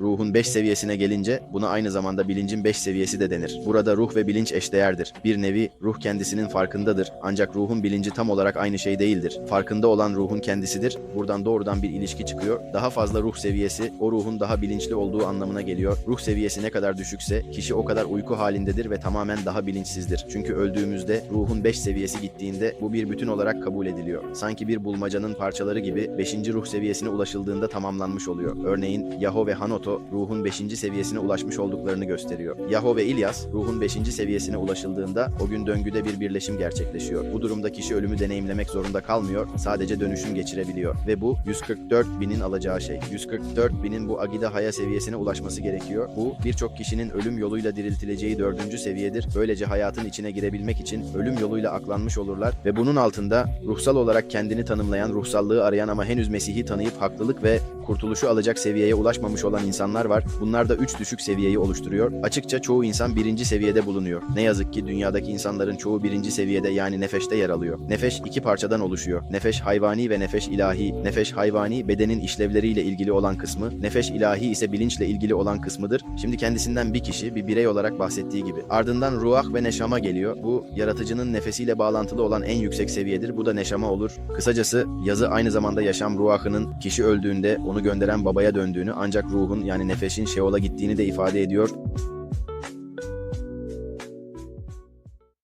Ruhun 5 seviyesine gelince buna aynı zamanda bilincin 5 seviyesi de denir. Burada ruh ve bilinç eşdeğerdir. Bir nevi ruh kendisinin farkındadır. Ancak ruhun bilinci tam olarak aynı şey değildir. Farkında olan ruhun kendisidir. Buradan doğrudan bir ilişki çıkıyor. Daha fazla ruh seviyesi o ruhun daha bilinçli olduğu anlamına geliyor. Ruh seviyesi ne kadar düşükse kişi o kadar uyku halindedir ve tamamen daha bilinçsizdir. Çünkü öldüğümüzde ruhun 5 seviyesi gittiğinde bu bir bütün olarak kabul ediliyor. Sanki bir bulmacanın parçaları gibi 5. ruh seviyesine ulaşıldığında tamamlanmış oluyor. Örneğin Yaho ve Hanoto ruhun 5. seviyesine ulaşmış olduklarını gösteriyor. Yaho ve İlyas ruhun 5. seviyesine ulaşıldığında o gün döngüde bir birleşim gerçekleşiyor. Bu durumda kişi ölümü deneyimlemek zorunda kalmıyor, sadece dönüşüm geçirebiliyor. Ve bu 144 binin alacağı şey. 144 binin bu Agida Haya seviyesine ulaşması gerekiyor. Bu birçok kişinin ölüm yoluyla diriltileceği dördüncü seviyedir. Böylece hayatın içine girebilmek için ölüm yoluyla aklanmış olurlar ve bunun altında ruhsal olarak kendini tanımlayan, ruhsallığı arayan ama henüz Mesih'i tanıyıp haklılık ve kurtuluşu alacak seviyeye ulaşmamış olan insanlar var. Bunlar da üç düşük seviyeyi oluşturuyor. Açıkça çoğu insan birinci seviyede bulunuyor. Ne yazık ki dünyadaki insanların çoğu birinci seviyede yani nefeşte yer alıyor. Nefeş iki parçadan oluşuyor. Nefeş hayvani ve nefeş ilahi. Nefeş hayvani bedenin işlevleriyle ilgili olan kısmı, nefeş ilahi ise bilinçle ilgili olan kısmıdır. Şimdi kendisinden bir kişi, bir birey olarak bahsettiği gibi. Ardından ruah ve neşama geliyor. Bu yaratıcının nefesiyle bağlantılı olan en yüksek seviyedir. Bu da neşama olur. Kısacası yazı aynı zamanda yaşam ruahının kişi öldüğünde onu gönderen babaya döndüğünü ancak ruhun yani nefesin Şeol'a gittiğini de ifade ediyor.